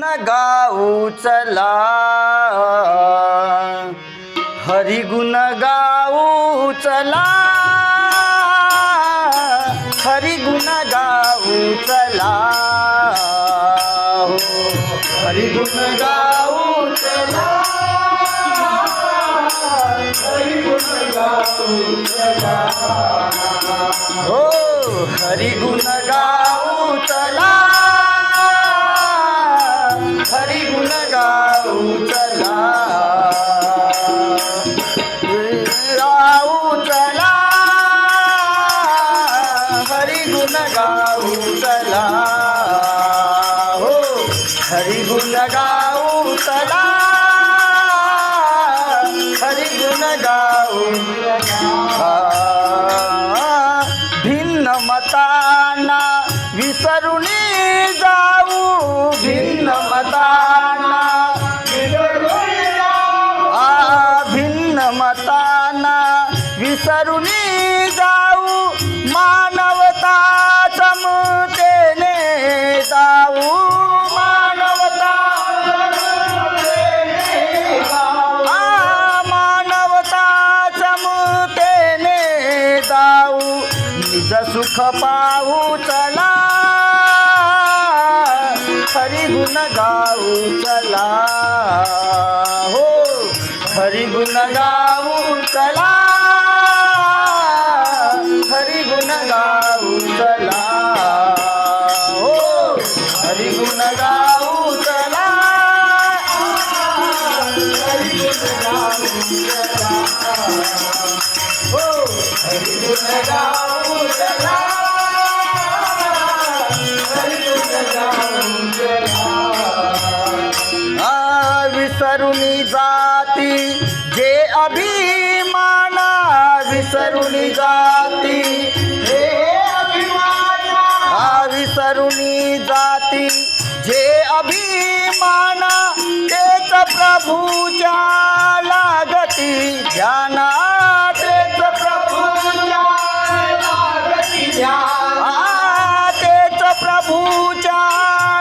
न गाऊ चला। हरी गुण गाऊ चला। हरी गुण गाऊ चला। हो गाऊ चला। हरी गुण गाऊ चला। हो हरी गुण गाऊ चला। हरी गुण गाऊ चला. गाऊ चला. हरी गुण गाऊ चला. हो हरी गुण गाऊ चला. हरी गुण गाऊ मतांना विसरून जाऊ. मानवता समतेने जाऊ. मानवता आ, मानवता समतेने जाऊ. निज सुख पाहू चला. हरी गुण गाऊ चला. हरी गुण गाऊ चला. हरी गुण गाऊ चला. हो हरी गुण गाऊ चला. हरी गुण गाऊ चला. हो हरी गुण गाऊ चला. हरी गुण गाऊ चला. आ, विसरुनी जाती विसरुनी जाती. जे अभिमाना तेच प्रभूच्या लागती. ध्याना तेच प्रभूच्या लागती. ध्यान आ, तेच प्रभूच्या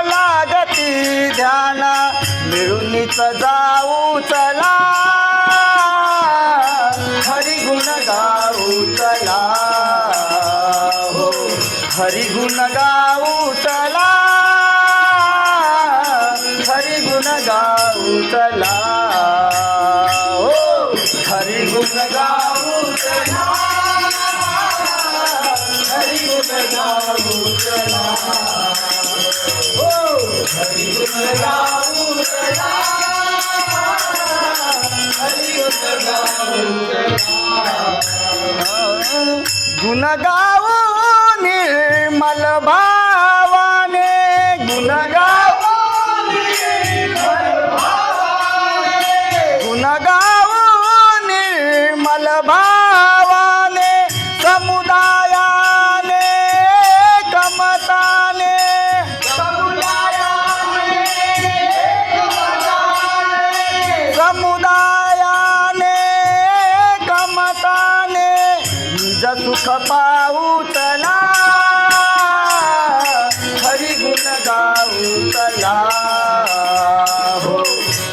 लागती. ध्याना मिळूनच जा हरी गुण गाऊ चला. हरी गुण गाऊ चला. हो हरी गुण गाऊ चला. हरी गुण गाऊ चला. हो हरी गुण गाऊ चला. हरी गुण गाऊ चला. गुण गाऊ निर्मल भावाने गुणगाव गुणगाव निर्मल भावाने समुदायाने कमताने. समुदायाने कमताने निज सुख पाऊ चला हो.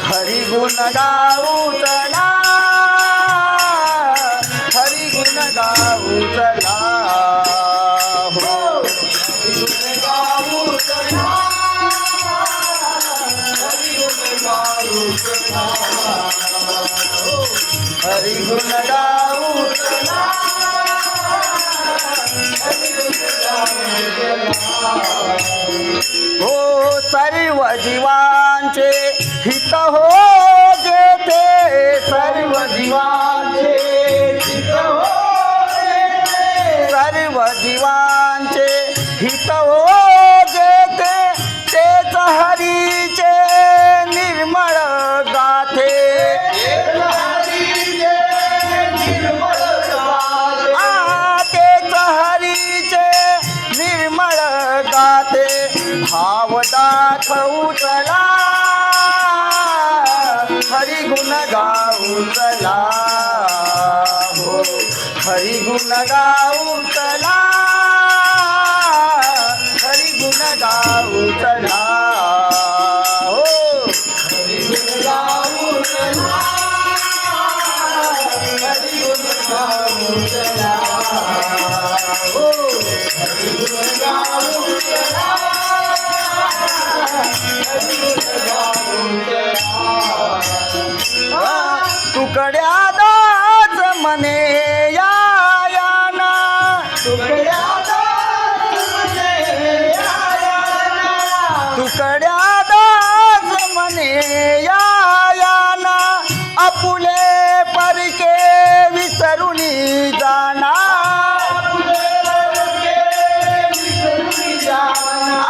हरी गुण गाऊ चला. हरी गुण गाऊ चला हो. हरी गुण गाऊ चला. हरी गुण गाऊ चला. हो. हरी गुण गाऊ हो सर्व जीवांचे हित हो जेथे. सर्व जीवांचे हित हो सर्व जीवांचे हित हो चला हो. हरी गुण गाऊ तला हरी गुण गाऊ चला हो हरी तुकड्या दाच मने या याना तुकड्या दाच मने या याना आपुले परके विसरुनी जाना.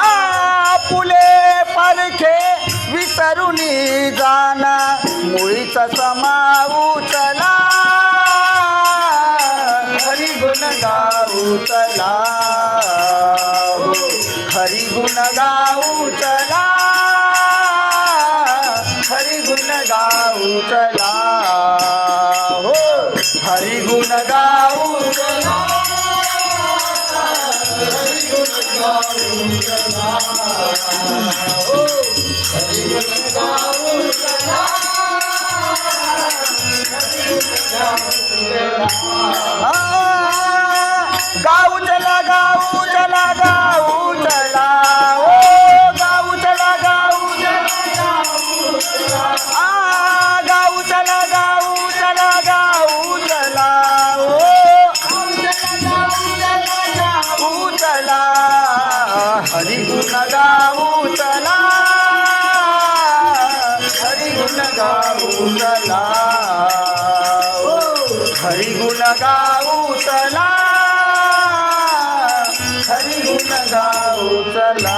आपुले परखे विसरुनी जाना. मुळीचा समाऊचला हरी गुण गाऊ चला. हरी गुण गाऊ चला. हरी गुण गाऊ चला. हो. हरी गुण गाऊचला गाऊ चला. हो. हरी गुण गाऊ चला. गाऊ चला. ओ गाऊ चला गाऊ चला. आ गाऊ चला गाऊ चला गाऊ चला. ओ गाऊ चला. हरी गुण गाऊ चला. हरी गुण गाऊ चला. हरिगुण गाऊ चला. हरिगुण गाऊ चला.